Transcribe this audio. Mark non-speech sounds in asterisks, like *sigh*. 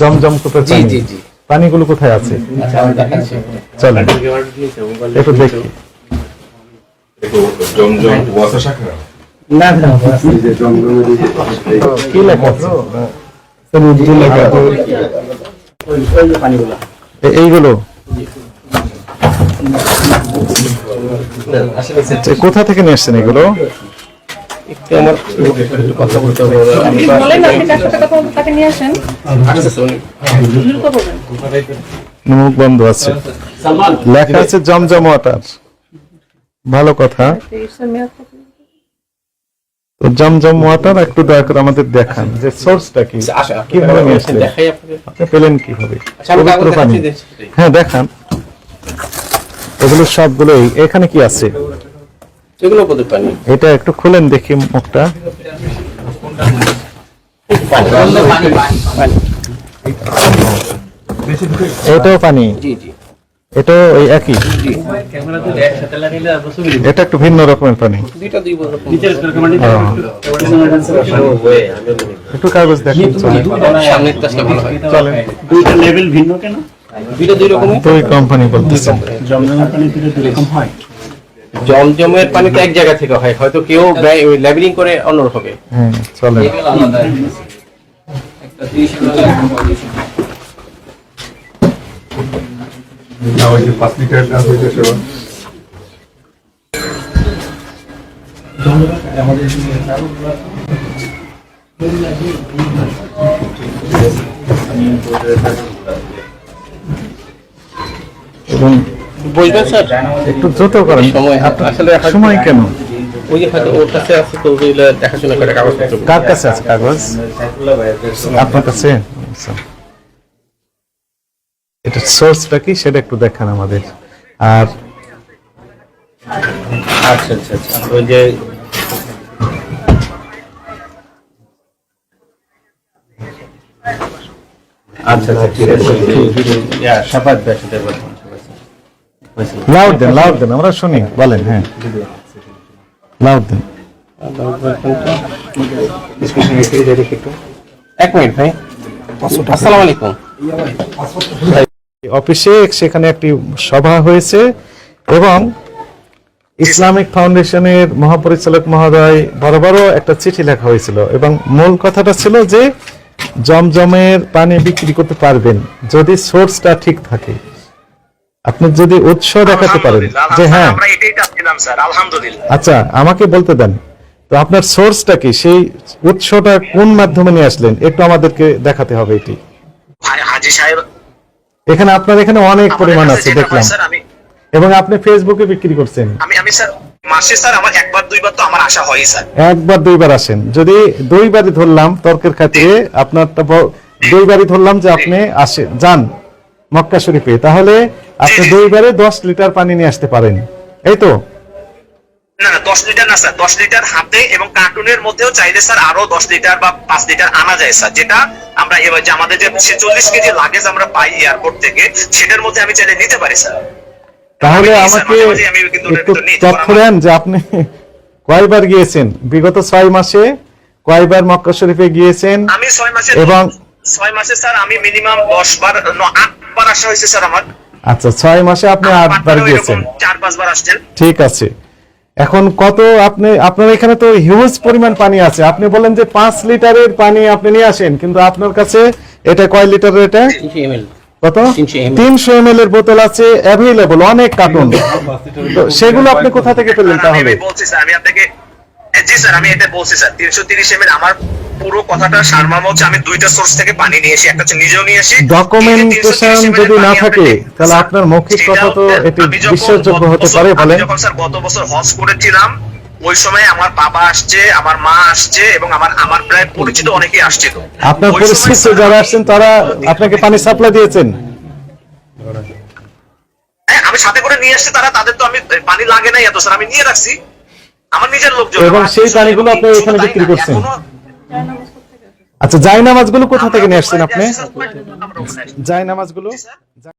জমজম কোথায় জি জি জি। পানিগুলো কোথায় আছে? আচ্ছা চলেন। একটু দেখি। জমজম ওয়াসা শাখা? না না কি লেখা আছে? লেখা যে এইগুলো? কোথা থেকে নিয়ে আসছেন এগুলো? একটু আমার একটু কথা বলতে হবে। বলেন আপনি চারশো টাকা পর্যন্ত তাকে নিয়ে আসেন। আসতেছি উনি। মুখ বন্ধ আছে। লেখা আছে জমজম ওয়াটার ভালো কথা? তো জমজম ওয়াটার একটু দয়া করে আমাদের দেখান যে সোর্সটা কি। আসা কীভাবে নিয়ে আসলেন? আপনি পেলেন কীভাবে? আচ্ছা পবিত্র পানি। হ্যাঁ দেখান। এগুলো সবগুলোই এখানে কি আছে? এগুলো বোধহয় পানি? এটা একটু খুলেন দেখি মুখটা। পানি পানি পানি এটাও পানি? জি জি। এটাও ওই একই? এটা একটু ভিন্ন রকমের পানি। একটু কাগজ দেখেন চলেন সামনের কাজটা ভালো হয়। চলেন। দুইটা লেভেল ভিন্ন কেন? দুই কোম্পানি বলতেছে। জমজমের পানি দুই রকম হয়। জমজমের পানি তো এক জায়গা থেকে হয় হয়তো কেউ লেবেলিং করে অন্য হবে হ্যাঁ চলেন না ওই যে পাঁচ লিটার না হইতেছে এবং বুঝবেন স্যার? একটু দ্রুত করেন। সময় আসলে সময় কেন? ওই যে হয়তো ওর কাছে আছে তো ওগুলো দেখাশোনা করে কাগজপত্র। কার কাছে আছে কাগজ? আপনার কাছে? আচ্ছা। এটা সোর্সটা কি? সেটা একটু দেখান আমাদের। আর আচ্ছা আচ্ছা আচ্ছা। ওই যে আচ্ছা আচ্ছা ঠিক আছে। ইয়া শাবাদ ভাই সাথে বলুন লাউড দেন লাউড দেন আমরা শুনি। বলেন হ্যাঁ। লাউড দেন এক মিনিট ভাই। আসসালামু আলাইকুম। অফিসে সেখানে একটি সভা হয়েছে এবং ইসলামিক ফাউন্ডেশনের মহাপরিচালক মহোদয় বড় বড় একটা চিঠি লেখা হয়েছিল এবং মূল কথাটা ছিল যে জমজমের পানি বিক্রি করতে পারবেন যদি সোর্সটা ঠিক থাকে। আপনি যদি উৎস দেখাতে পারেন যে হ্যাঁ। আমরা এটাই চাচ্ছিলাম স্যার আলহামদুলিল্লাহ। আচ্ছা আমাকে বলতে দেন। তো আপনার সোর্সটা কি? সেই উৎসটা কোন মাধ্যমে নিয়ে আসলেন? একটু আমাদেরকে দেখাতে হবে এটি। ভাই হাজি সাহেব। এখানে আপনার এখানে অনেক পরিমাণ আছে দেখলাম। স্যার আমি এবং আপনি ফেসবুকে বিক্রি করছেন। আমি আমি স্যার মাসে স্যার আমার একবার দুইবার তো আমার আশা হয় স্যার। একবার দুইবার আসেন। যদি দুইবারই ধরলাম তর্কের খাতিরে আপনারটা দুইবারই ধরলাম যে আপনি আসেন যান। মক্কা শরীফে। তাহলে আপনি। দুইবারে দশ লিটার পানি নিয়ে আসতে পারেন। এই তো? না না দশ লিটার না স্যার। দশ লিটার হাতে এবং কার্টুনের মধ্যেও চাইলে স্যার আরও দশ লিটার বা পাঁচ লিটার আনা যায় স্যার। যেটা আমরা এবার যে আমাদের যে ছেচল্লিশ কেজি লাগেজ আমরা পাই এয়ারপোর্ট থেকে সেটার মধ্যে আমি চাইলে নিতে পারি স্যার। তাহলে আমি- আমাকে একটু তথ্য দেন যে আপনি *laughs* কয়বার গিয়েছেন? বিগত ছয় মাসে কয়বার মক্কা শরীফে গিয়েছেন? আমি ছয় মাসে এবং- ছয় মাসে স্যার আমি মিনিমাম দশ বার ন- আট বার আসা হয়েছে স্যার আমার। আচ্ছা ছয় মাসে আপনি আটবার গিয়েছেন। চার পাঁচবার আসছেন। ঠিক আছে। এখন কত আপনি আপনার এখানে তো হিউজ পরিমাণ পানি আছে। আপনি বলেন যে পাঁচ লিটারের পানি আপনি নিয়ে আসেন কিন্তু আপনার কাছে এটা কয় লিটারের এটা? তিনশো এমএল। কত? তিনশো এম এর বোতল আছে অ্যাভেলেবল অনেক কার্টুন সেগুলো আপনি কোথা থেকে পেলেন তাহলে? আমি বলছি স্যার আমি আপনাকে জি স্যার আমি এটা বলছি স্যার। তিনশো তিরিশ এমএল আমার পুরো কথাটা হচ্ছে আমি দুইটা সোর্স থেকে পানি নিয়ে একটা হচ্ছে নিজেও নিয়ে ডকুমেন্টেশন যদি না থাকে তাহলে আপনার মৌখিক কথা তো এটি বিশ্বাসযোগ্য হতে পারে বলেন। যখন স্যার গত বছর হজ করেছিলাম ওই সময় আমার বাবা আসছে আমার মা আসছে এবং আমার আমার প্রায় পরিচিত অনেকেই আসছিল। আপনার স্যার যারা আসছেন তারা আপনাকে পানি সাপ্লাই দিয়েছেন। হ্যাঁ, আমি সাথে করে নিয়ে আসছি তারা তাদের তো আমি পানি লাগে নাই এত স্যার আমি নিয়ে রাখছি। আমার নিজের লোকজন এবং সেই আত্মীয়-স্বজন আপনি এখানে বিক্রি করছেন? আচ্ছা জাই নামাজগুলো কোথা থেকে নিয়ে আসছেন আপনি? জায় নামাজগুলো জাই নামাজগুলো